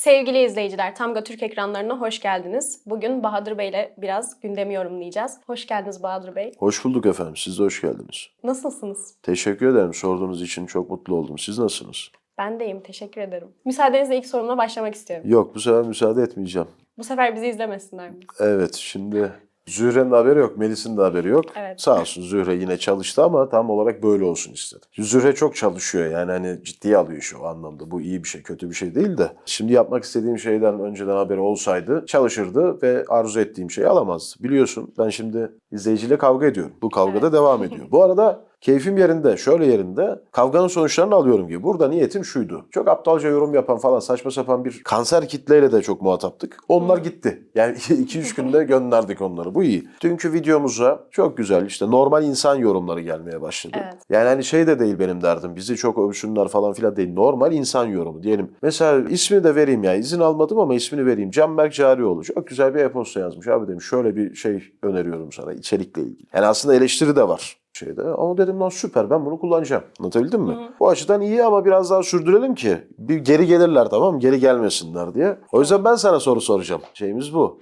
Sevgili izleyiciler, Tamga Türk ekranlarına hoş geldiniz. Bugün Bahadır Bey ile biraz gündemi yorumlayacağız. Hoş geldiniz Bahadır Bey. Hoş bulduk efendim. Siz de hoş geldiniz. Nasılsınız? Teşekkür ederim. Sorduğunuz için çok mutlu oldum. Siz nasılsınız? Ben deyim, teşekkür ederim. Müsaadenizle ilk sorumla başlamak istiyorum. Yok bu sefer müsaade etmeyeceğim. Bu sefer bizi izlemesinler mi? Evet şimdi Zühre'nin haberi yok, Melis'in de haberi yok. Evet. Sağ olsun Zühre yine çalıştı ama tam olarak böyle olsun istedi. Zühre çok çalışıyor yani hani ciddiye alıyor işi o anlamda. Bu iyi bir şey, kötü bir şey değil de. Şimdi yapmak istediğim şeyden önceden haberi olsaydı çalışırdı ve arzu ettiğim şeyi alamazdı. Biliyorsun ben şimdi izleyiciyle kavga ediyorum. Bu kavga da Evet. devam ediyor. Bu arada keyfim yerinde, şöyle yerinde. Kavganın sonuçlarını alıyorum gibi. Burada niyetim şuydu. Çok aptalca yorum yapan falan saçma sapan bir kanser kitleyle de çok muhataptık. Onlar gitti. Yani 2-3 günde gönderdik onları. Bu iyi. Dünkü videomuza çok güzel işte normal insan yorumları gelmeye başladı. Evet. Yani hani şey de değil benim derdim. Bizi çok övsünler falan filan değil. Normal insan yorumu diyelim. Mesela ismini de vereyim ya. İzin almadım ama ismini vereyim. Canberk Carioğlu. Çok güzel bir e-posta yazmış. Abi demiş şöyle bir şey öneriyorum sana içerikle ilgili. Yani aslında eleştiri de var şeyde. Ama dedim lan süper ben bunu kullanacağım. Anlatabildim mi? Hı. Bu açıdan iyi ama biraz daha sürdürelim ki bir geri gelirler tamam mı? Geri gelmesinler diye. O yüzden ben sana soru soracağım. Şeyimiz bu.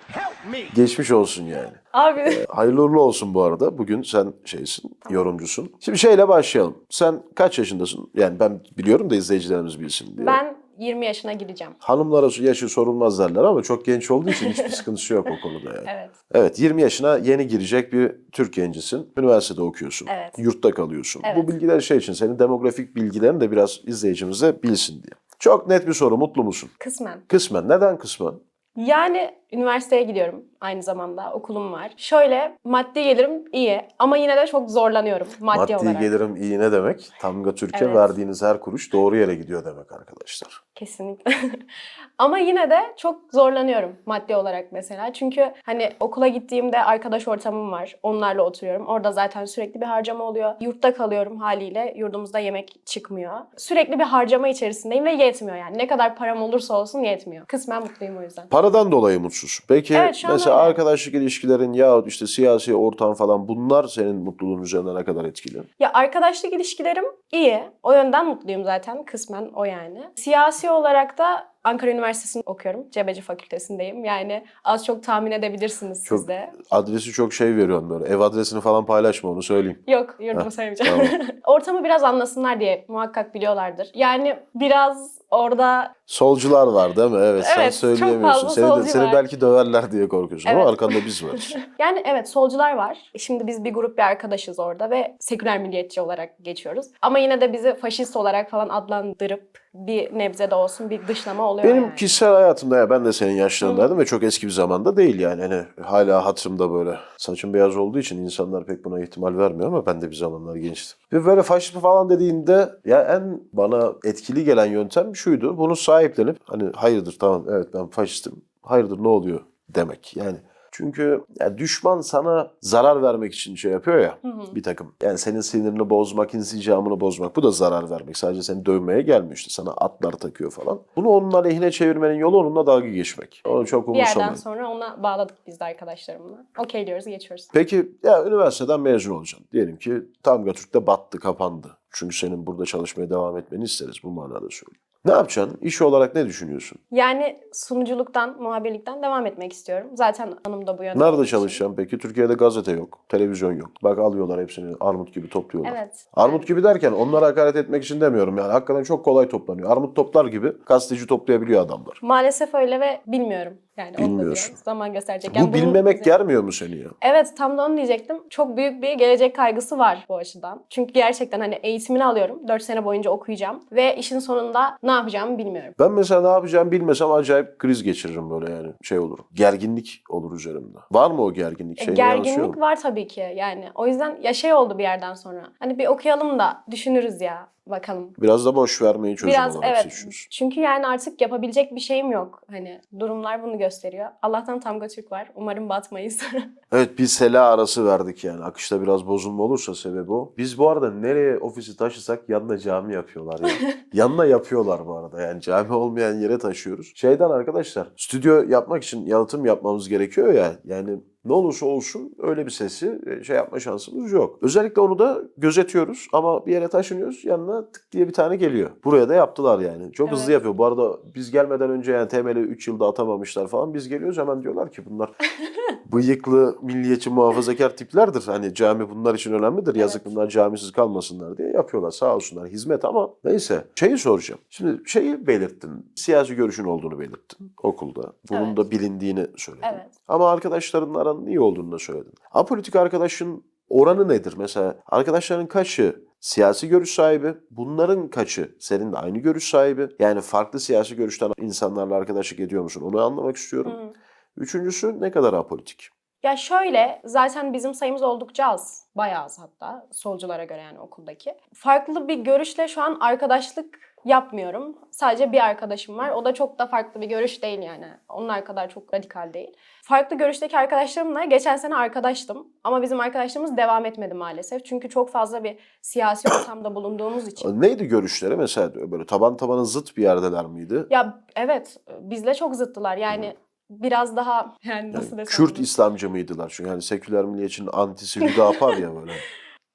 Geçmiş olsun yani. Abi Hayırlı uğurlu olsun bu arada. Bugün sen şeysin, yorumcusun. Şimdi şeyle başlayalım. Sen kaç yaşındasın? Yani ben biliyorum da izleyicilerimiz bilsin diye. ben 20 yaşına gireceğim. Hanımlara yaşı sorulmaz derler ama çok genç olduğu için hiçbir sıkıntısı yok o konuda yani. Evet. Evet 20 yaşına yeni girecek bir Türk gencisin. Üniversitede okuyorsun. Evet. Yurtta kalıyorsun. Evet. Bu bilgiler şey için senin demografik bilgilerini de biraz izleyicimiz de bilsin diye. Çok net bir soru. Mutlu musun? Kısmen. Kısmen. Neden kısmen? Yani üniversiteye gidiyorum aynı zamanda. Okulum var. Şöyle maddi gelirim iyi ama yine de çok zorlanıyorum maddi, Maddi olarak. gelirim iyi ne demek? Tamga Türkiye Evet. verdiğiniz her kuruş doğru yere gidiyor demek arkadaşlar. Kesinlikle. Ama yine de çok zorlanıyorum maddi olarak mesela. Çünkü hani okula gittiğimde arkadaş ortamım var. Onlarla oturuyorum. Orada zaten sürekli bir harcama oluyor. Yurtta kalıyorum haliyle. Yurdumuzda yemek çıkmıyor. Sürekli bir harcama içerisindeyim ve yetmiyor yani. Ne kadar param olursa olsun yetmiyor. Kısmen mutluyum o yüzden. Paradan dolayı mutsuz. Peki Evet, mesela öyle. arkadaşlık ilişkilerin yahut işte siyasi ortam falan bunlar senin mutluluğun üzerine ne kadar etkili? Ya arkadaşlık ilişkilerim iyi. O yönden mutluyum zaten. Kısmen o yani. Siyasi olarak da Ankara Üniversitesi'nde okuyorum. Cebeci Fakültesindeyim. Yani az çok tahmin edebilirsiniz Çok- siz de. Adresi çok şey veriyorsun böyle. Ev adresini falan paylaşma onu söyleyeyim. Yok, yurdumu Heh, söylemeyeceğim. tamam. Ortamı biraz anlasınlar diye muhakkak biliyorlardır. Yani biraz orada Solcular var değil mi? Evet, sen Evet, çok söyleyemiyorsun. Seni, de- seni belki döverler diye korkuyorsun ama Evet. arkanda biz varız. yani evet solcular var. Şimdi biz bir grup bir arkadaşız orada ve seküler milliyetçi olarak geçiyoruz. Ama yine de bizi faşist olarak falan adlandırıp bir nebze de olsun bir dışlama oluyor Benim yani. kişisel hayatımda ya ben de senin yaşlarındaydım ve çok eski bir zamanda değil yani. Hani hala hatırımda böyle saçım beyaz olduğu için insanlar pek buna ihtimal vermiyor ama ben de bir zamanlar gençtim. Ve böyle faşist falan dediğinde ya en bana etkili gelen yöntem şuydu. Bunu sahiplenip hani hayırdır tamam evet ben faşistim. Hayırdır ne oluyor demek yani. Çünkü ya düşman sana zarar vermek için şey yapıyor ya Hı hı. bir takım. Yani senin sinirini bozmak, insicamını bozmak. Bu da zarar vermek. Sadece seni dövmeye gelmiyor işte. Sana atlar takıyor falan. Bunu onun aleyhine çevirmenin yolu onunla dalga geçmek. Onu çok Bir yerden umursamayın. sonra ona bağladık biz de arkadaşlarımla. Okey diyoruz geçiyoruz. Peki ya üniversiteden mezun olacaksın. Diyelim ki Tamga Türk'te battı, kapandı. Çünkü senin burada çalışmaya devam etmeni isteriz. Bu manada söylüyorum. Ne yapacaksın? İş olarak ne düşünüyorsun? Yani sunuculuktan, muhabirlikten devam etmek istiyorum. Zaten hanım da bu yönde. Nerede çalışacaksın peki? Türkiye'de gazete yok, televizyon yok. Bak alıyorlar hepsini armut gibi topluyorlar. Evet. Armut gibi derken onlara hakaret etmek için demiyorum yani. Hakikaten çok kolay toplanıyor. Armut toplar gibi gazeteci toplayabiliyor adamlar. Maalesef öyle ve bilmiyorum. Yani biraz zaman gösterecek. Bu Yani bunun- bilmemek germiyor mu seni ya? Evet tam da onu diyecektim. Çok büyük bir gelecek kaygısı var bu açıdan. Çünkü gerçekten hani eğitimini alıyorum. 4 sene boyunca okuyacağım. Ve işin sonunda ne yapacağımı bilmiyorum. Ben mesela ne yapacağımı bilmesem acayip kriz geçiririm böyle yani şey olur. Gerginlik olur üzerimde. Var mı o gerginlik? Şey Gerginlik var tabii ki yani. O yüzden ya şey oldu bir yerden sonra. Hani bir okuyalım da düşünürüz ya bakalım. Biraz da boş vermeyi çözüm Biraz olarak evet. seçiyorsun. Çünkü yani artık yapabilecek bir şeyim yok. Hani durumlar bunu gösteriyor. Allah'tan Tamga Türk var. Umarım batmayız. Evet bir sela arası verdik yani. Akışta biraz bozulma olursa sebebi o. Biz bu arada nereye ofisi taşısak yanına cami yapıyorlar ya. yanına yapıyorlar bu arada yani cami olmayan yere taşıyoruz. Şeyden arkadaşlar stüdyo yapmak için yalıtım yapmamız gerekiyor ya. Yani ne olursa olsun öyle bir sesi e, şey yapma şansımız yok. Özellikle onu da gözetiyoruz ama bir yere taşınıyoruz yanına tık diye bir tane geliyor. Buraya da yaptılar yani. Çok hızlı Evet. yapıyor. Bu arada biz gelmeden önce yani temeli 3 yılda atamamışlar falan. Biz geliyoruz hemen diyorlar ki bunlar bıyıklı, milliyetçi, muhafazakar tiplerdir. Hani cami bunlar için önemlidir. Yazık Evet. bunlar camisiz kalmasınlar diye yapıyorlar. Sağ olsunlar hizmet ama neyse. Şeyi soracağım. Şimdi şeyi belirttin. Siyasi görüşün olduğunu belirttin okulda. Bunun Evet. da bilindiğini söyledin. Evet. Ama arkadaşlarınla aranın iyi olduğunu da söyledin. Apolitik arkadaşın oranı nedir? Mesela arkadaşların kaçı siyasi görüş sahibi? Bunların kaçı senin de aynı görüş sahibi? Yani farklı siyasi görüşten insanlarla arkadaşlık ediyor musun? Onu anlamak istiyorum. Hı. Üçüncüsü ne kadar apolitik? Ya şöyle zaten bizim sayımız oldukça az. Bayağı az hatta solculara göre yani okuldaki. Farklı bir görüşle şu an arkadaşlık yapmıyorum. Sadece bir arkadaşım var. O da çok da farklı bir görüş değil yani. Onlar kadar çok radikal değil. Farklı görüşteki arkadaşlarımla geçen sene arkadaştım. Ama bizim arkadaşlığımız devam etmedi maalesef. Çünkü çok fazla bir siyasi ortamda bulunduğumuz için. Neydi görüşleri? Mesela böyle taban tabana zıt bir yerdeler miydi? Ya evet bizle çok zıttılar. Yani biraz daha yani nasıl Yani desem. Kürt? İslamcı mıydılar? Çünkü yani seküler milliyetçinin antisi Hüdapar ya böyle.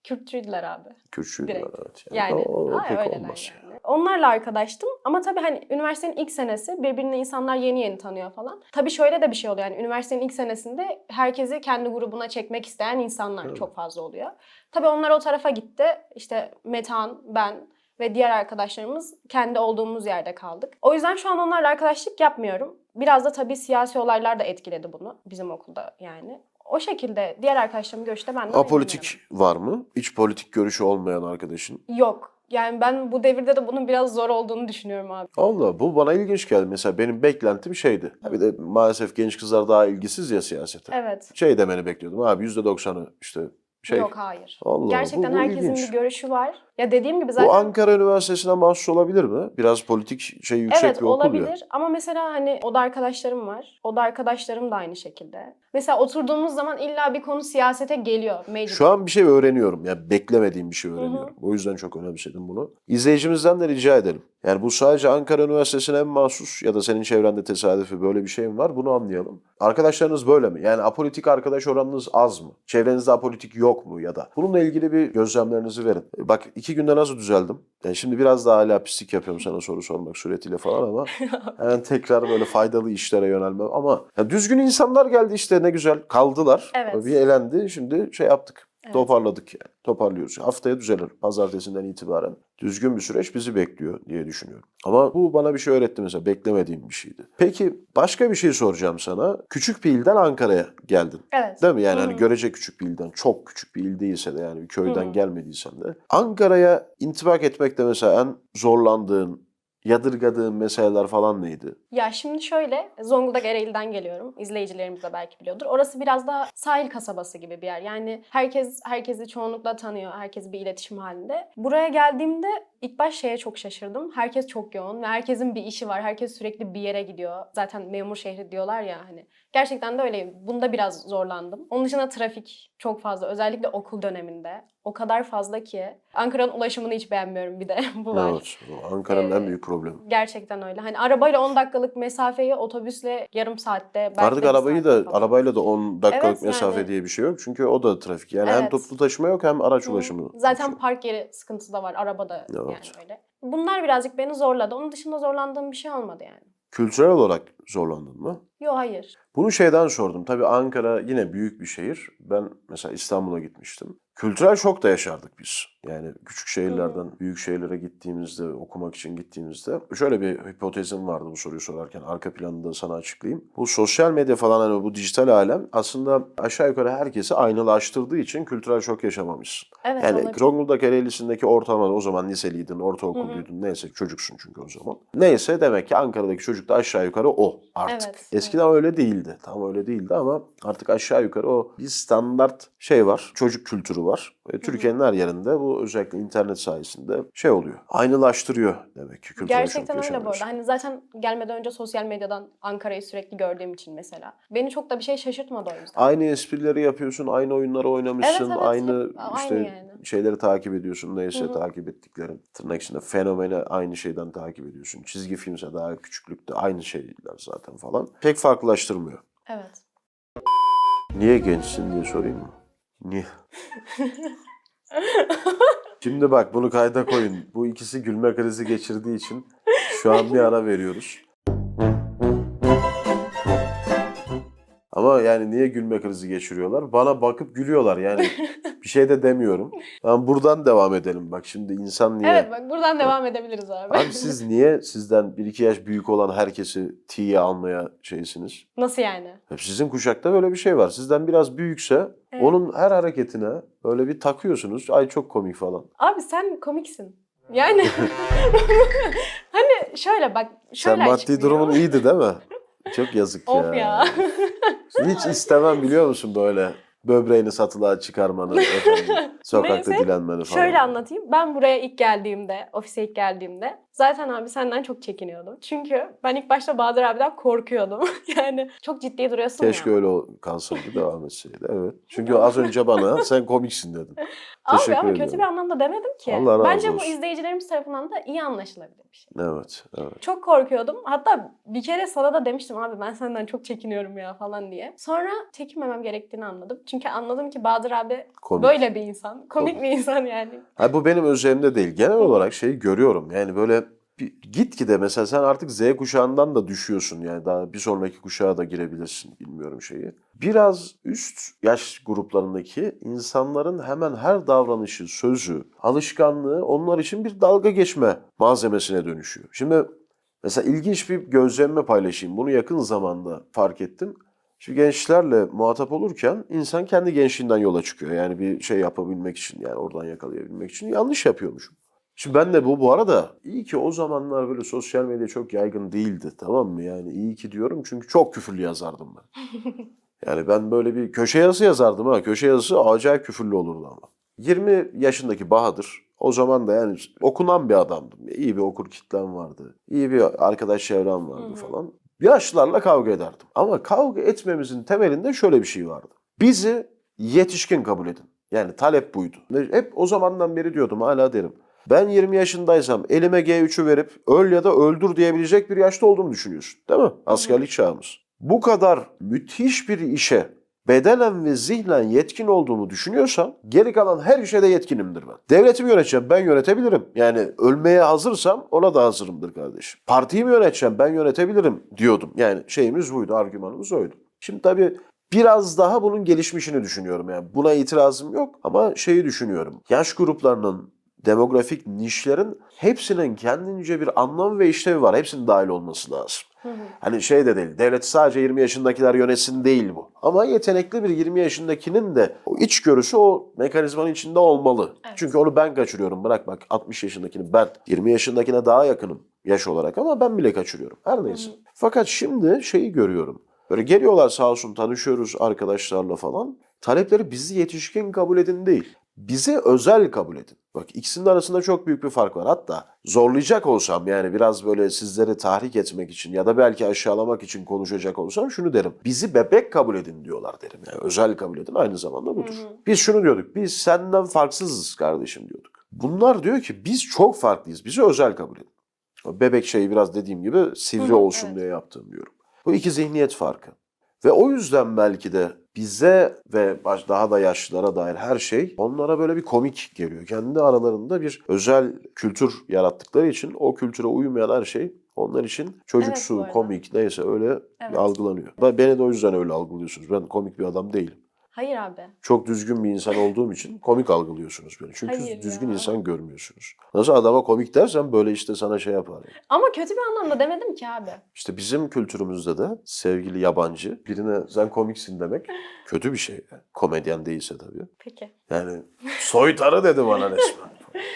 Kürtçüydüler abi. Kürtçüydüler Direkt. evet. Yani o, o ha, pek olmaz. yani. Onlarla arkadaştım ama tabii hani üniversitenin ilk senesi birbirine insanlar yeni yeni tanıyor falan. Tabii şöyle de bir şey oluyor yani üniversitenin ilk senesinde herkesi kendi grubuna çekmek isteyen insanlar Evet. çok fazla oluyor. Tabii onlar o tarafa gitti. İşte Metan, ben ve diğer arkadaşlarımız kendi olduğumuz yerde kaldık. O yüzden şu an onlarla arkadaşlık yapmıyorum. Biraz da tabii siyasi olaylar da etkiledi bunu bizim okulda yani. O şekilde diğer arkadaşlarımın görüşü de benden ayrı Apolitik var mı? Hiç politik görüşü olmayan arkadaşın. Yok. Yani ben bu devirde de bunun biraz zor olduğunu düşünüyorum abi. Allah bu bana ilginç geldi. Mesela benim beklentim şeydi. Bir de maalesef genç kızlar daha ilgisiz ya siyasete. Evet. Şey demeni bekliyordum abi %90'ı işte şey. Yok hayır. Allah, Gerçekten bu- bu herkesin ilginç. bir görüşü var. Ya dediğim gibi zaten Bu Ankara Üniversitesi'ne mahsus olabilir mi? Biraz politik şey yüksek Evet bir okul olabilir ya. ama mesela hani oda arkadaşlarım var. Oda arkadaşlarım da aynı şekilde. Mesela oturduğumuz zaman illa bir konu siyasete geliyor. Meclis. Şu an bir şey öğreniyorum. Yani beklemediğim bir şey öğreniyorum. O yüzden çok önemsedim bunu. İzleyicimizden de rica edelim. Yani bu sadece Ankara Üniversitesi'ne mi mahsus ya da senin çevrende tesadüfi böyle bir şey mi var? Bunu anlayalım. Arkadaşlarınız böyle mi? Yani apolitik arkadaş oranınız az mı? Çevrenizde apolitik yok mu ya da? Bununla ilgili bir gözlemlerinizi verin. Bak iki günde nasıl düzeldim? Yani şimdi biraz daha hala pislik yapıyorum sana soru sormak suretiyle falan ama hemen tekrar böyle faydalı işlere yönelmem. Ama ya düzgün insanlar geldi işte ne güzel kaldılar. Evet. Bir elendi şimdi şey yaptık. Evet. Toparladık yani. Toparlıyoruz. Haftaya düzelir. Pazartesinden itibaren düzgün bir süreç bizi bekliyor diye düşünüyorum. Ama bu bana bir şey öğretti mesela. Beklemediğim bir şeydi. Peki başka bir şey soracağım sana. Küçük bir ilden Ankara'ya geldin. Evet. Değil mi? Yani hani görece küçük bir ilden, çok küçük bir il değilse de yani bir köyden Hı hı. gelmediysen de. Ankara'ya intibak etmekte mesela en zorlandığın, yadırgadığın meseleler falan neydi? Ya şimdi şöyle, Zonguldak Ereğli'den geliyorum. İzleyicilerimiz de belki biliyordur. Orası biraz daha sahil kasabası gibi bir yer. Yani herkes herkesi çoğunlukla tanıyor. Herkes bir iletişim halinde. Buraya geldiğimde ilk baş şeye çok şaşırdım. Herkes çok yoğun ve herkesin bir işi var. Herkes sürekli bir yere gidiyor. Zaten memur şehri diyorlar ya hani. Gerçekten de öyle. Bunda biraz zorlandım. Onun dışında trafik çok fazla. Özellikle okul döneminde. O kadar fazla ki. Ankara'nın ulaşımını hiç beğenmiyorum bir de. Bu var. Evet. Ankara'nın en Ee, büyük problemi. Gerçekten öyle. Hani arabayla 10 dakikalık mesafeyi otobüsle yarım saatte Artık arabayı da falan. arabayla da 10 dakikalık Evet, mesafe yani. diye bir şey yok. Çünkü o da trafik. Yani hem Evet. toplu taşıma yok hem araç Hı. ulaşımı. Zaten yok. park yeri sıkıntısı da var arabada yani Evet. öyle. Bunlar birazcık beni zorladı. Onun dışında zorlandığım bir şey olmadı yani. Kültürel olarak zorlandın mı? Yok hayır. Bunu şeyden sordum. Tabii Ankara yine büyük bir şehir. Ben mesela İstanbul'a gitmiştim. Kültürel şok da yaşardık biz. Yani küçük şehirlerden büyük şehirlere gittiğimizde, okumak için gittiğimizde şöyle bir hipotezim vardı bu soruyu sorarken. Arka planını da sana açıklayayım. Bu sosyal medya falan hani bu dijital alem aslında aşağı yukarı herkesi aynalaştırdığı için kültürel şok yaşamamışsın. Evet Yani olabilir. Zonguldak Ereğlisi'ndeki ortalama o zaman liseliydin, ortaokulluydun neyse çocuksun çünkü o zaman. Neyse demek ki Ankara'daki çocuk da aşağı yukarı o artık. Evet, Eskiden öyle değildi. Tam öyle değildi ama artık aşağı yukarı o bir standart şey var. Çocuk kültürü var. Ve Türkiye'nin her yerinde bu özellikle internet sayesinde şey oluyor. Aynılaştırıyor demek ki kültürel Gerçekten öyle bu arada. Hani zaten gelmeden önce sosyal medyadan Ankara'yı sürekli gördüğüm için mesela. Beni çok da bir şey şaşırtmadı o yüzden. Aynı esprileri yapıyorsun, aynı oyunları oynamışsın, Evet, evet, aynı hep aynı işte yani. şeyleri takip ediyorsun. Neyse Hı hı. takip ettiklerin. Tırnak içinde fenomeni aynı şeyden takip ediyorsun. Çizgi filmse daha küçüklükte aynı şeyler zaten falan. Pek farklılaştırmıyor. Evet. Niye gençsin diye sorayım mı? Niye? Şimdi bak bunu kayda koyun. Bu ikisi gülme krizi geçirdiği için şu an bir ara veriyoruz. Ama yani niye gülme krizi geçiriyorlar? Bana bakıp gülüyorlar yani. Bir şey de demiyorum. Ama buradan devam edelim. Bak şimdi insan niye... Evet bak buradan devam edebiliriz abi. Abi siz niye sizden 1-2 yaş büyük olan herkesi T'ye almaya şeysiniz? Nasıl yani? Hep sizin kuşakta böyle bir şey var. Sizden biraz büyükse Evet. onun her hareketine böyle bir takıyorsunuz. Ay çok komik falan. Abi sen komiksin. Yani hani şöyle bak şöyle Sen maddi durumun iyiydi değil mi? Çok yazık ya. Of ya. Hiç istemem biliyor musun böyle böbreğini satılığa çıkarmanı, efendim, sokakta Neyse, dilenmeni falan. Şöyle anlatayım. Ben buraya ilk geldiğimde, ofise ilk geldiğimde zaten abi senden çok çekiniyordum. Çünkü ben ilk başta Bahadır abiden korkuyordum. yani çok ciddi duruyorsun Keşke ya. öyle o- kalsaydı devam etseydi. Evet. Çünkü az önce bana sen komiksin dedin. Abi Teşekkür ama ediyorum. kötü bir anlamda demedim ki. Allah razı Bence bu olsun. izleyicilerimiz tarafından da iyi anlaşılabilir bir şey. Evet, evet. Çok korkuyordum. Hatta bir kere sana da demiştim abi ben senden çok çekiniyorum ya falan diye. Sonra çekinmemem gerektiğini anladım. Çünkü anladım ki Bahadır abi Komik. böyle bir insan. Komik Komik. bir insan yani. Ha, bu benim özelimde değil. Genel olarak şeyi görüyorum. Yani böyle gitgide mesela sen artık Z kuşağından da düşüyorsun. Yani daha bir sonraki kuşağa da girebilirsin bilmiyorum şeyi. Biraz üst yaş gruplarındaki insanların hemen her davranışı, sözü, alışkanlığı onlar için bir dalga geçme malzemesine dönüşüyor. Şimdi mesela ilginç bir gözlemle paylaşayım. Bunu yakın zamanda fark ettim. Şimdi gençlerle muhatap olurken insan kendi gençliğinden yola çıkıyor. Yani bir şey yapabilmek için yani oradan yakalayabilmek için yanlış yapıyormuşum. Şimdi ben de bu bu arada iyi ki o zamanlar böyle sosyal medya çok yaygın değildi tamam mı? Yani iyi ki diyorum çünkü çok küfürlü yazardım ben. Yani ben böyle bir köşe yazısı yazardım ha. Köşe yazısı acayip küfürlü olurdu ama. 20 yaşındaki Bahadır o zaman da yani okunan bir adamdım. İyi bir okur kitlem vardı. İyi bir arkadaş çevrem vardı falan. Yaşlılarla kavga ederdim. Ama kavga etmemizin temelinde şöyle bir şey vardı. Bizi yetişkin kabul edin. Yani talep buydu. Hep o zamandan beri diyordum hala derim. Ben 20 yaşındaysam elime G3'ü verip öl ya da öldür diyebilecek bir yaşta olduğumu düşünüyorsun. Değil mi? Askerlik çağımız. Bu kadar müthiş bir işe bedenen ve zihnen yetkin olduğumu düşünüyorsam geri kalan her işe de yetkinimdir ben. Devletimi yöneteceğim ben yönetebilirim. Yani ölmeye hazırsam ona da hazırımdır kardeşim. Partiyi mi yöneteceğim ben yönetebilirim diyordum. Yani şeyimiz buydu argümanımız oydu. Şimdi tabii biraz daha bunun gelişmişini düşünüyorum. Yani buna itirazım yok ama şeyi düşünüyorum. Yaş gruplarının demografik nişlerin hepsinin kendince bir anlam ve işlevi var. Hepsinin dahil olması lazım. Hı hı. Hani şey de değil, devlet sadece 20 yaşındakiler yönetsin değil bu. Ama yetenekli bir 20 yaşındakinin de o içgörüsü o mekanizmanın içinde olmalı. Evet. Çünkü onu ben kaçırıyorum. Bırak bak 60 yaşındakini ben 20 yaşındakine daha yakınım yaş olarak ama ben bile kaçırıyorum. Her neyse. Hı hı. Fakat şimdi şeyi görüyorum. Böyle geliyorlar sağ olsun tanışıyoruz arkadaşlarla falan. Talepleri bizi yetişkin kabul edin değil. Bizi özel kabul edin. Bak ikisinin arasında çok büyük bir fark var. Hatta zorlayacak olsam yani biraz böyle sizleri tahrik etmek için ya da belki aşağılamak için konuşacak olsam şunu derim. Bizi bebek kabul edin diyorlar derim. Yani özel kabul edin aynı zamanda budur. Hı hı. Biz şunu diyorduk. Biz senden farksızız kardeşim diyorduk. Bunlar diyor ki biz çok farklıyız. Bizi özel kabul edin. Bebek şeyi biraz dediğim gibi sivri Hı hı, olsun evet. diye yaptığım diyorum. Bu iki zihniyet farkı. Ve o yüzden belki de bize ve daha da yaşlılara dair her şey onlara böyle bir komik geliyor. Kendi aralarında bir özel kültür yarattıkları için o kültüre uymayan her şey onlar için çocuksu, Evet, komik neyse öyle Evet. algılanıyor. Ben, beni de o yüzden öyle algılıyorsunuz. Ben komik bir adam değilim. Hayır abi. Çok düzgün bir insan olduğum için komik algılıyorsunuz beni. Çünkü Hayır düzgün ya. insan görmüyorsunuz. Nasıl adama komik dersen böyle işte sana şey yapar. yani. Ama kötü bir anlamda demedim ki abi. İşte bizim kültürümüzde de sevgili yabancı birine sen komiksin demek kötü bir şey. Yani. Komedyen değilse tabii. Peki. Yani soytarı dedi bana resmen.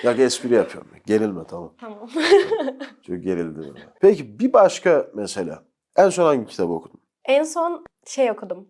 Ya espri yapıyorum. Gerilme tamam. Tamam. Çok gerildi. bana. Peki bir başka mesele. En son hangi kitabı okudun? en son şey okudum.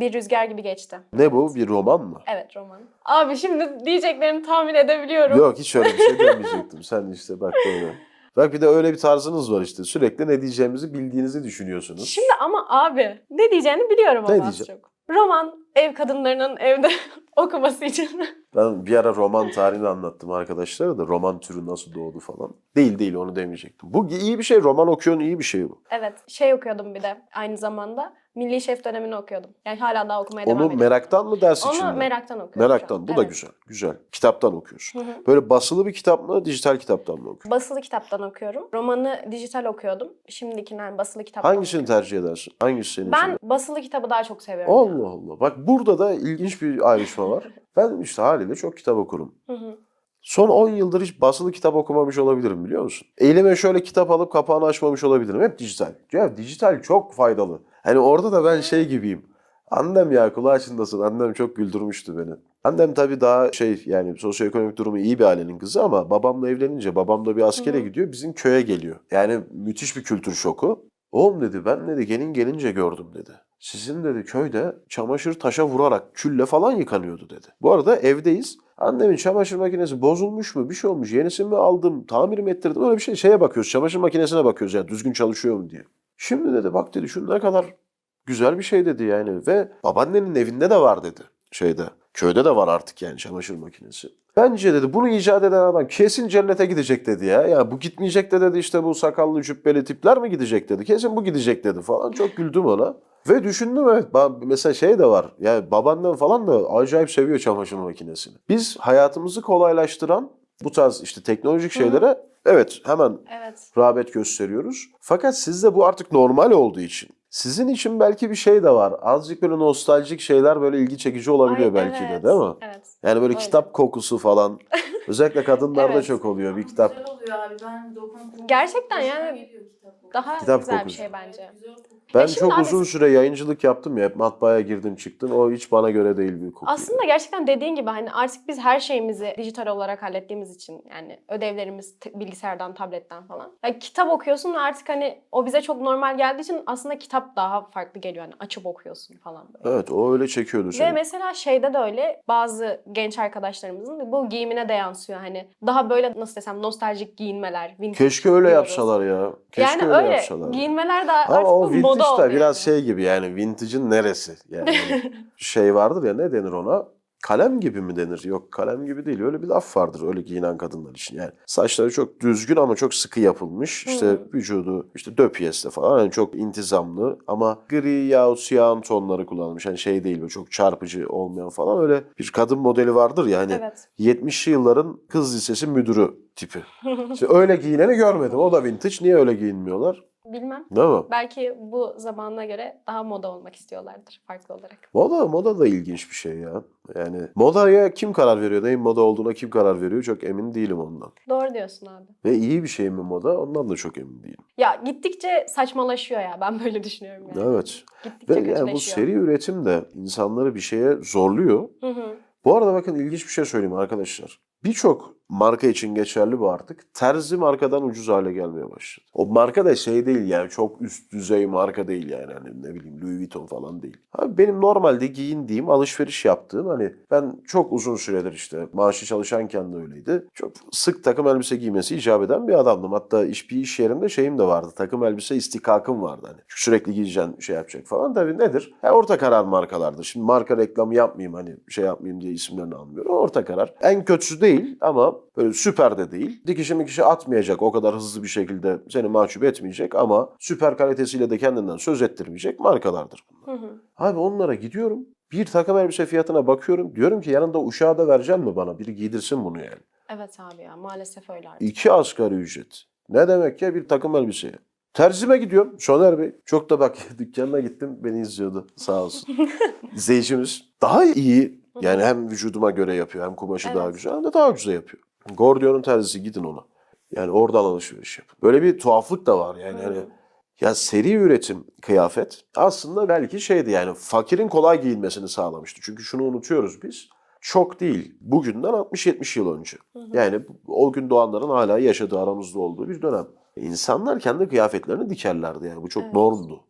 Bir rüzgar gibi geçti. Ne bu? Bir roman mı? Evet roman. Abi şimdi diyeceklerini tahmin edebiliyorum. Yok hiç öyle bir şey demeyecektim. Sen işte bak böyle. Bak bir de öyle bir tarzınız var işte. Sürekli ne diyeceğimizi bildiğinizi düşünüyorsunuz. Şimdi ama abi ne diyeceğini biliyorum Ne ama az diyeceğim? çok. Roman ev kadınlarının evde okuması için. Ben bir ara roman tarihini anlattım arkadaşlara da roman türü nasıl doğdu falan. Değil değil onu demeyecektim. Bu iyi bir şey. Roman okuyorsun iyi bir şey bu. evet şey okuyordum bir de aynı zamanda. Milli Şef dönemini okuyordum. Yani hala daha okumaya devam Onu ediyorum. meraktan mı ders için Onu mi? meraktan okuyorum. Meraktan. an. Bu da Evet. güzel. Güzel. Kitaptan okuyorsun. Böyle basılı bir kitap mı, dijital kitaptan mı okuyorsun? Basılı kitaptan okuyorum. Romanı dijital okuyordum. Şimdikinden basılı kitaptan Hangisini tercih edersin? Hangisi senin Ben için? basılı kitabı daha çok seviyorum. Allah Allah. Bak burada da ilginç bir ayrışma var. Ben işte haliyle çok kitap okurum. Hı hı. Son 10 yıldır hiç basılı kitap okumamış olabilirim biliyor musun? Elime şöyle kitap alıp kapağını açmamış olabilirim. Hep dijital. Ya dijital çok faydalı. Hani orada da ben şey gibiyim. Annem ya kulağı çınlasın. Annem çok güldürmüştü beni. Annem tabii daha şey yani sosyoekonomik durumu iyi bir ailenin kızı ama babamla evlenince babam da bir askere hı. gidiyor. Bizim köye geliyor. Yani müthiş bir kültür şoku. Oğlum dedi ben dedi gelin gelince gördüm dedi. Sizin dedi köyde çamaşır taşa vurarak külle falan yıkanıyordu dedi. Bu arada evdeyiz. Annemin çamaşır makinesi bozulmuş mu bir şey olmuş yenisini mi aldım tamir mi ettirdim öyle bir şey şeye bakıyoruz çamaşır makinesine bakıyoruz yani düzgün çalışıyor mu diye. Şimdi dedi bak dedi şu ne kadar güzel bir şey dedi yani ve babaannenin evinde de var dedi şeyde köyde de var artık yani çamaşır makinesi. Bence dedi bunu icat eden adam kesin cennete gidecek dedi ya. Ya bu gitmeyecek de dedi işte bu sakallı cübbeli tipler mi gidecek dedi. Kesin bu gidecek dedi falan. Çok güldüm ona. Ve düşündüm evet mesela şey de var. Yani babaannem falan da acayip seviyor çamaşır makinesini. Biz hayatımızı kolaylaştıran bu tarz işte teknolojik Hı hı. şeylere evet hemen Evet. rağbet gösteriyoruz. Fakat sizde bu artık normal olduğu için sizin için belki bir şey de var. Azıcık böyle nostaljik şeyler böyle ilgi çekici olabiliyor Ay, belki evet, de değil mi? Evet. Yani böyle Öyle. kitap kokusu falan. Özellikle kadınlarda Evet. çok oluyor bir kitap. Güzel oluyor abi. Ben dokunup Gerçekten yani. Daha Kitap güzel kokusu. bir şey bence. Ben E çok abi- uzun süre yayıncılık yaptım ya. Hep matbaaya girdim çıktım. O hiç bana göre değil bir koku. Aslında gerçekten dediğin gibi hani artık biz her şeyimizi dijital olarak hallettiğimiz için yani ödevlerimiz bilgisayardan, tabletten falan. Ya kitap okuyorsun ve artık hani o bize çok normal geldiği için aslında kitap daha farklı geliyor. Hani açıp okuyorsun falan böyle. Evet o öyle çekiyordu Ve seni. mesela şeyde de öyle bazı genç arkadaşlarımızın bu giyimine de yansıyor. Hani daha böyle nasıl desem nostaljik giyinmeler, vintage Keşke öyle diyoruz. yapsalar ya. Keşke yani öyle, öyle yapsalar. giyinmeler de Ama artık o vintage moda da oldu biraz yani. şey gibi yani vintage'ın neresi? Yani hani şey vardır ya ne denir ona? Kalem gibi mi denir? Yok kalem gibi değil. Öyle bir laf vardır öyle giyinen kadınlar için. Yani saçları çok düzgün ama çok sıkı yapılmış. İşte Hı. vücudu işte döpiyesle falan yani çok intizamlı ama gri yahut siyahın tonları kullanılmış. Yani şey değil böyle çok çarpıcı olmayan falan öyle bir kadın modeli vardır ya hani Evet. 70'li yılların kız lisesi müdürü tipi. İşte öyle giyineni görmedim. O da vintage. Niye öyle giyinmiyorlar? Bilmem. Değil mi? Belki bu zamanına göre daha moda olmak istiyorlardır farklı olarak. Moda, moda da ilginç bir şey ya. Yani modaya kim karar veriyor? Neyin moda olduğuna kim karar veriyor? Çok emin değilim ondan. Doğru diyorsun abi. Ve iyi bir şey mi moda? Ondan da çok emin değilim. Ya gittikçe saçmalaşıyor ya ben böyle düşünüyorum yani. Evet. Gittikçe Ve yani bu kötüleşiyor. seri üretim de insanları bir şeye zorluyor. Hı hı. Bu arada bakın ilginç bir şey söyleyeyim arkadaşlar. Birçok marka için geçerli bu artık. Terzi markadan ucuz hale gelmeye başladı. O marka da şey değil yani çok üst düzey marka değil yani hani ne bileyim Louis Vuitton falan değil. Abi benim normalde giyindiğim, alışveriş yaptığım hani ben çok uzun süredir işte maaşı çalışanken de öyleydi. Çok sık takım elbise giymesi icap eden bir adamdım. Hatta iş bir iş yerimde şeyim de vardı. Takım elbise istikakım vardı hani. Sürekli giyeceğin şey yapacak falan. Tabii nedir? Ha, orta karar markalardır. Şimdi marka reklamı yapmayayım hani şey yapmayayım diye isimlerini almıyorum. Orta karar. En kötüsü değil ama böyle süper de değil. Dikişi mikişi atmayacak o kadar hızlı bir şekilde seni mahcup etmeyecek ama süper kalitesiyle de kendinden söz ettirmeyecek markalardır bunlar. Hı hı. Abi onlara gidiyorum. Bir takım elbise fiyatına bakıyorum. Diyorum ki yanında uşağı da verecek mi bana? Biri giydirsin bunu yani. Evet abi ya maalesef öyle artık. İki asgari ücret. Ne demek ya bir takım elbiseye? Terzime gidiyorum. Soner Bey. Çok da bak dükkanına gittim. Beni izliyordu. Sağ olsun. İzleyicimiz. Daha iyi. Yani hem vücuduma göre yapıyor hem kumaşı daha Evet. güzel hem de daha ucuza yapıyor. Gordion'un terzisi gidin ona. Yani oradan alışveriş yapın. Böyle bir tuhaflık da var yani. Hani ya seri üretim kıyafet aslında belki şeydi yani fakirin kolay giyinmesini sağlamıştı. Çünkü şunu unutuyoruz biz. Çok değil. Bugünden 60-70 yıl önce. Hı hı. Yani o gün doğanların hala yaşadığı aramızda olduğu bir dönem. İnsanlar kendi kıyafetlerini dikerlerdi yani bu çok Evet. normdu.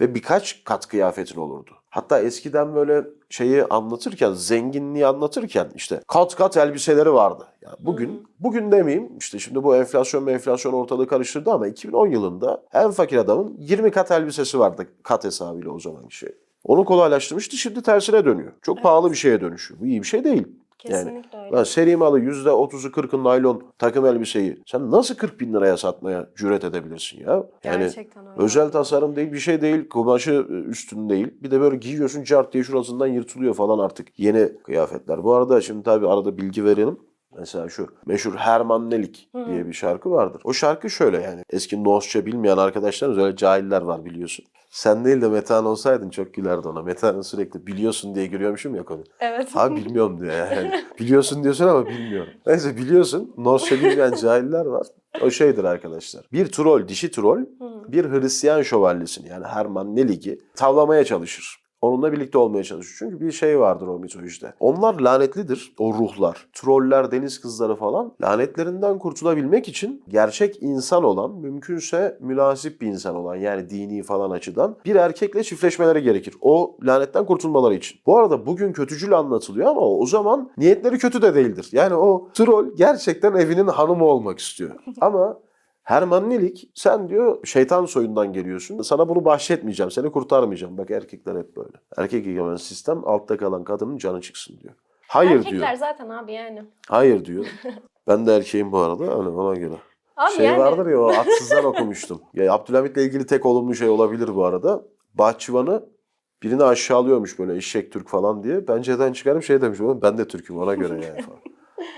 Ve birkaç kat kıyafetin olurdu. Hatta eskiden böyle şeyi anlatırken, zenginliği anlatırken işte kat kat elbiseleri vardı. Yani bugün, bugün demeyeyim işte şimdi bu enflasyon enflasyon ortalığı karıştırdı ama 2010 yılında en fakir adamın 20 kat elbisesi vardı kat hesabıyla o zamanki şey. Onu kolaylaştırmıştı. Şimdi tersine dönüyor. Çok pahalı bir şeye dönüşüyor. Bu iyi bir şey değil. Kesinlikle öyle. Lan seri malı %30'u 40'ın naylon takım elbiseyi sen nasıl 40 bin liraya satmaya cüret edebilirsin ya? Yani Gerçekten öyle. özel tasarım değil bir şey değil. Kumaşı e, üstün değil. Bir de böyle giyiyorsun cart diye şurasından yırtılıyor falan artık. Yeni kıyafetler. Bu arada şimdi tabii arada bilgi verelim. Mesela şu meşhur Herman Nelik diye bir şarkı vardır. O şarkı şöyle yani eski Nosça bilmeyen arkadaşlarımız öyle cahiller var biliyorsun. Sen değil de Metehan olsaydın çok gülerdi ona. Metehan'ın sürekli biliyorsun diye giriyormuşum ya konu. Evet. Abi bilmiyorum diyor yani. biliyorsun diyorsun ama bilmiyorum. Neyse biliyorsun. Nosça bilmeyen cahiller var. O şeydir arkadaşlar. Bir troll, dişi troll bir Hristiyan şövalyesini yani Herman Nelik'i tavlamaya çalışır. Onunla birlikte olmaya çalışır. Çünkü bir şey vardır o mitolojide. Onlar lanetlidir. O ruhlar. Troller, deniz kızları falan lanetlerinden kurtulabilmek için gerçek insan olan, mümkünse münasip bir insan olan yani dini falan açıdan bir erkekle çiftleşmeleri gerekir. O lanetten kurtulmaları için. Bu arada bugün kötücül anlatılıyor ama o zaman niyetleri kötü de değildir. Yani o troll gerçekten evinin hanımı olmak istiyor. Ama Herman Nelik sen diyor şeytan soyundan geliyorsun. Sana bunu bahşetmeyeceğim. Seni kurtarmayacağım. Bak erkekler hep böyle. Erkek egemen sistem altta kalan kadının canı çıksın diyor. Hayır Erkekler diyor. zaten abi yani. Hayır diyor. Ben de erkeğim bu arada. Öyle ona göre. Abi şey yani vardır ya o atsızdan okumuştum. Ya Abdülhamit'le ilgili tek olumlu şey olabilir bu arada. Bahçıvanı birini aşağılıyormuş böyle eşek Türk falan diye. Pencereden çıkarıp şey demiş oğlum ben de Türk'üm ona göre yani falan.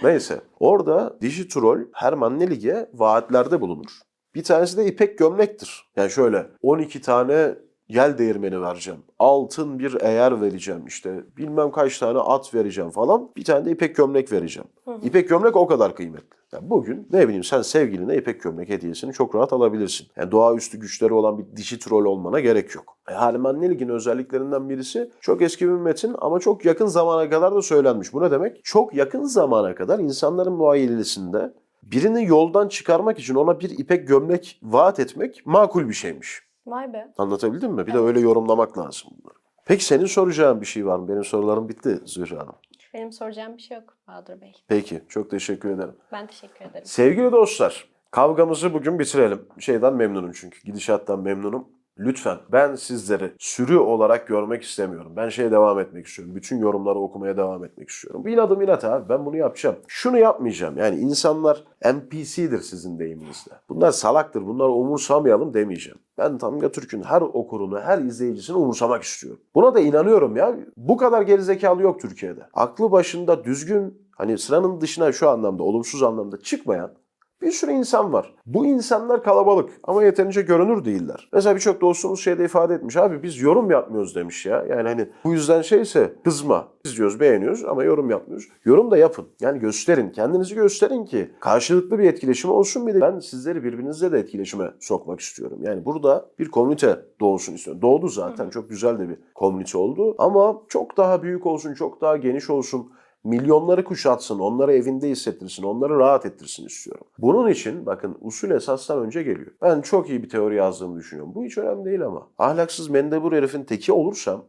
Neyse orada dişi troll Herman Nelig'e vaatlerde bulunur. Bir tanesi de ipek gömlektir. Yani şöyle 12 tane yel değirmeni vereceğim. Altın bir eğer vereceğim işte. Bilmem kaç tane at vereceğim falan. Bir tane de ipek gömlek vereceğim. İpek gömlek o kadar kıymetli. Yani bugün ne bileyim sen sevgiline ipek gömlek hediyesini çok rahat alabilirsin. Yani doğaüstü güçleri olan bir dişi troll olmana gerek yok. E, Herman Nelig'in özelliklerinden birisi çok eski bir metin ama çok yakın zamana kadar da söylenmiş. Bu ne demek? Çok yakın zamana kadar insanların muayyilesinde birini yoldan çıkarmak için ona bir ipek gömlek vaat etmek makul bir şeymiş. Vay be. Anlatabildim mi? Bir de öyle yorumlamak lazım bunları. Peki senin soracağın bir şey var mı? Benim sorularım bitti Zühre Hanım. Benim soracağım bir şey yok Bahadır Bey. Peki, çok teşekkür ederim. Ben teşekkür ederim. Sevgili dostlar, kavgamızı bugün bitirelim. Şeyden memnunum çünkü, gidişattan memnunum. Lütfen ben sizleri sürü olarak görmek istemiyorum. Ben şeye devam etmek istiyorum. Bütün yorumları okumaya devam etmek istiyorum. İnadım inat abi. Ben bunu yapacağım. Şunu yapmayacağım. Yani insanlar NPC'dir sizin deyiminizle. Bunlar salaktır. Bunları umursamayalım demeyeceğim. Ben Tamga Türk'ün her okurunu, her izleyicisini umursamak istiyorum. Buna da inanıyorum ya. Bu kadar gerizekalı yok Türkiye'de. Aklı başında düzgün, hani sıranın dışına şu anlamda, olumsuz anlamda çıkmayan bir sürü insan var. Bu insanlar kalabalık ama yeterince görünür değiller. Mesela birçok dostumuz şeyde ifade etmiş. Abi biz yorum yapmıyoruz demiş ya. Yani hani bu yüzden şeyse kızma. Biz diyoruz beğeniyoruz ama yorum yapmıyoruz. Yorum da yapın. Yani gösterin. Kendinizi gösterin ki karşılıklı bir etkileşim olsun. Bir de ben sizleri birbirinizle de etkileşime sokmak istiyorum. Yani burada bir komünite doğsun istiyorum. Doğdu zaten. Çok güzel de bir komünite oldu. Ama çok daha büyük olsun, çok daha geniş olsun milyonları kuşatsın, onları evinde hissettirsin, onları rahat ettirsin istiyorum. Bunun için bakın usul esasdan önce geliyor. Ben çok iyi bir teori yazdığımı düşünüyorum. Bu hiç önemli değil ama. Ahlaksız mendebur herifin teki olursam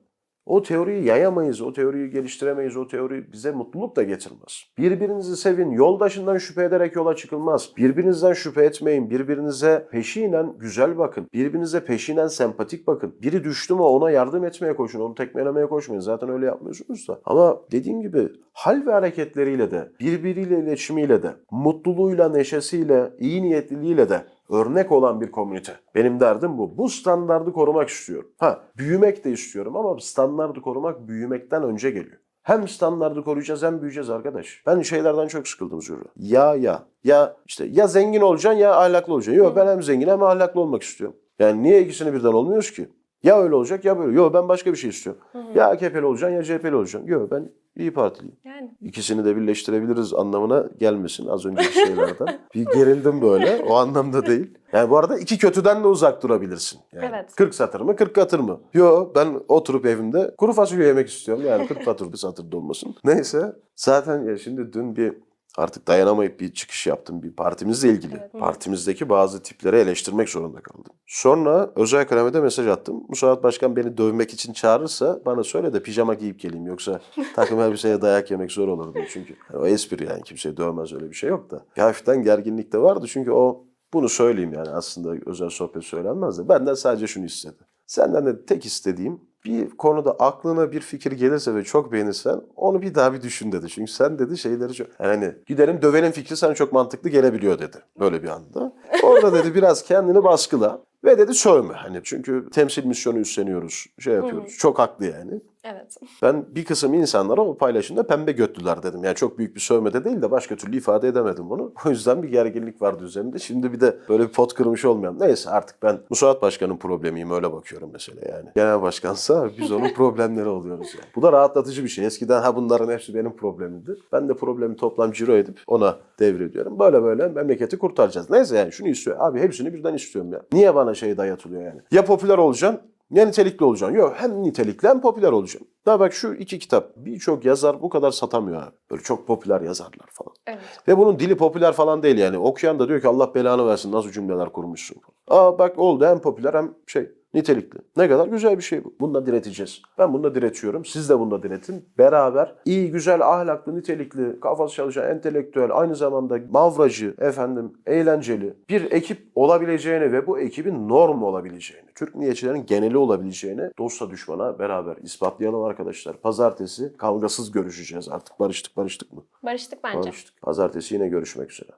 o teoriyi yayamayız, o teoriyi geliştiremeyiz, o teori bize mutluluk da getirmez. Birbirinizi sevin, yoldaşından şüphe ederek yola çıkılmaz. Birbirinizden şüphe etmeyin, birbirinize peşinen güzel bakın, birbirinize peşinen sempatik bakın. Biri düştü mü ona yardım etmeye koşun, onu tekmelemeye koşmayın. Zaten öyle yapmıyorsunuz da. Ama dediğim gibi hal ve hareketleriyle de, birbiriyle iletişimiyle de, mutluluğuyla, neşesiyle, iyi niyetliliğiyle de örnek olan bir komünite. Benim derdim bu. Bu standardı korumak istiyorum. Ha, büyümek de istiyorum ama standardı korumak büyümekten önce geliyor. Hem standardı koruyacağız hem büyüyeceğiz arkadaş. Ben şeylerden çok sıkıldım Zürrü. Ya ya. Ya işte ya zengin olacaksın ya ahlaklı olacaksın. Yok ben hem zengin hem ahlaklı olmak istiyorum. Yani niye ikisini birden olmuyoruz ki? Ya öyle olacak ya böyle. Yok ben başka bir şey istiyorum. Ya AKP'li olacaksın ya CHP'li olacaksın. Yok ben İyi Partiliyim. Yani İkisini de birleştirebiliriz anlamına gelmesin az önceki şeylerden. bir gerildim böyle o anlamda değil. Yani bu arada iki kötüden de uzak durabilirsin. Yani Evet. 40 satır mı 40 katır mı? Yo ben oturup evimde kuru fasulye yemek istiyorum. Yani 40 satır bir satır da olmasın. Neyse zaten ya şimdi dün bir artık dayanamayıp bir çıkış yaptım bir partimizle ilgili. Evet. Partimizdeki bazı tipleri eleştirmek zorunda kaldım. Sonra özel kalemede mesaj attım. Musavat Başkan beni dövmek için çağırırsa bana söyle de pijama giyip geleyim. Yoksa takım elbiseye dayak yemek zor olur diye. Çünkü yani o espri yani kimseyi dövmez öyle bir şey yok da. Hafiften gerginlik de vardı çünkü o bunu söyleyeyim yani aslında özel sohbet söylenmez de benden sadece şunu istedi. Senden de tek istediğim bir konuda aklına bir fikir gelirse ve çok beğenirsen onu bir daha bir düşün dedi. Çünkü sen dedi şeyleri çok... Yani hani gidelim dövenin fikri sana çok mantıklı gelebiliyor dedi. Böyle bir anda. Orada dedi biraz kendini baskıla. Ve dedi sövme. Hani çünkü temsil misyonu üstleniyoruz. Şey yapıyoruz. Çok haklı yani. Evet. Ben bir kısım insanlara o paylaşımda pembe götlüler dedim. Yani çok büyük bir sövme de değil de başka türlü ifade edemedim bunu. O yüzden bir gerginlik vardı üzerimde. Şimdi bir de böyle bir pot kırmış olmayan. Neyse artık ben Musaat Başkan'ın problemiyim öyle bakıyorum mesela yani. Genel başkansa biz onun problemleri oluyoruz yani. Bu da rahatlatıcı bir şey. Eskiden ha bunların hepsi benim problemimdi. Ben de problemi toplam ciro edip ona devrediyorum. Böyle böyle memleketi kurtaracağız. Neyse yani şunu istiyor. Abi hepsini birden istiyorum ya. Niye bana şey dayatılıyor yani? Ya popüler olacaksın ya nitelikli olacaksın. Yok hem nitelikli hem popüler olacaksın. Daha bak şu iki kitap birçok yazar bu kadar satamıyor abi. Böyle çok popüler yazarlar falan. Evet. Ve bunun dili popüler falan değil yani. Okuyan da diyor ki Allah belanı versin nasıl cümleler kurmuşsun. Aa bak oldu hem popüler hem şey nitelikli. Ne kadar güzel bir şey bu. Bunda direteceğiz. Ben bunda diretiyorum. Siz de bunda diretin. Beraber iyi, güzel, ahlaklı, nitelikli, kafası çalışan, entelektüel, aynı zamanda mavracı, efendim, eğlenceli bir ekip olabileceğini ve bu ekibin norm olabileceğini, Türk milliyetçilerin geneli olabileceğini dosta düşmana beraber ispatlayalım arkadaşlar. Pazartesi kavgasız görüşeceğiz artık. Barıştık barıştık mı? Barıştık bence. Barıştık. Pazartesi yine görüşmek üzere.